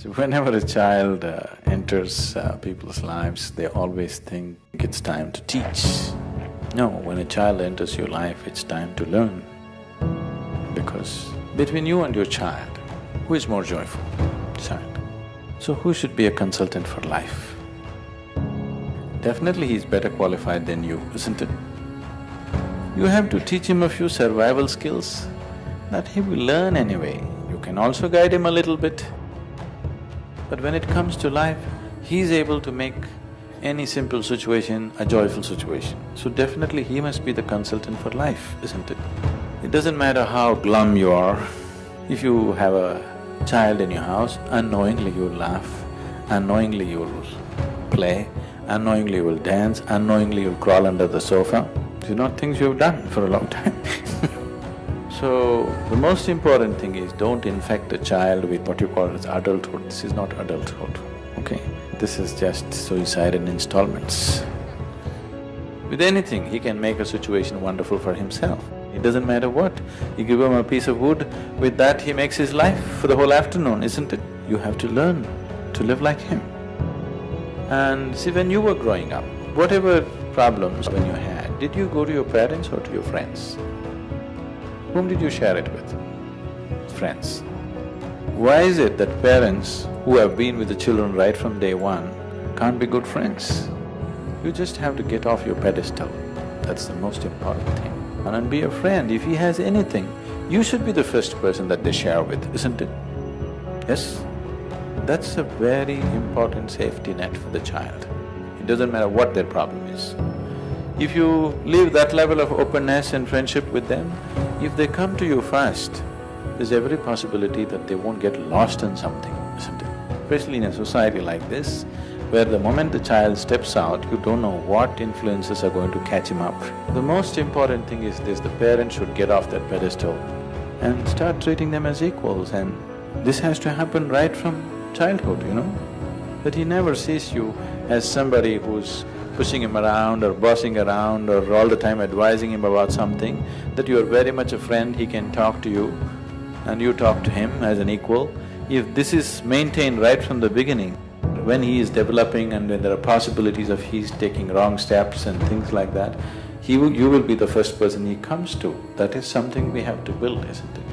So whenever a child uh, enters uh, people's lives, they always think it's time to teach. No, when a child enters your life, it's time to learn. Because between you and your child, who is more joyful? Child. So who should be a consultant for life? Definitely he's better qualified than you, isn't it? You have to teach him a few survival skills that he will learn anyway. You can also guide him a little bit. But when it comes to life, he's able to make any simple situation a joyful situation. So definitely he must be the consultant for life, isn't it? It doesn't matter how glum you are, if you have a child in your house, unknowingly you'll laugh, unknowingly you'll play, unknowingly you'll dance, unknowingly you'll crawl under the sofa. These are not things you've done for a long time So, the most important thing is don't infect a child with what you call as adulthood. This is not adulthood, okay? This is just suicide in installments. With anything, he can make a situation wonderful for himself. It doesn't matter what. You give him a piece of wood, with that he makes his life for the whole afternoon, isn't it? You have to learn to live like him. And see, when you were growing up, whatever problems when you had, did you go to your parents or to your friends? Whom did you share it with? Friends. Why is it that parents who have been with the children right from day one can't be good friends? You just have to get off your pedestal, that's the most important thing. And be a friend, if he has anything, you should be the first person that they share with, isn't it? Yes? That's a very important safety net for the child. It doesn't matter what their problem is. If you leave that level of openness and friendship with them, if they come to you first, there's every possibility that they won't get lost in something, isn't it? Especially in a society like this, where the moment the child steps out, you don't know what influences are going to catch him up. The most important thing is this, the parent should get off that pedestal and start treating them as equals and this has to happen right from childhood, you know? That he never sees you as somebody who's pushing him around or bossing around or all the time advising him about something, that you are very much a friend, he can talk to you and you talk to him as an equal. If this is maintained right from the beginning, when he is developing and when there are possibilities of he's taking wrong steps and things like that, he will… you will be the first person he comes to. That is something we have to build, isn't it?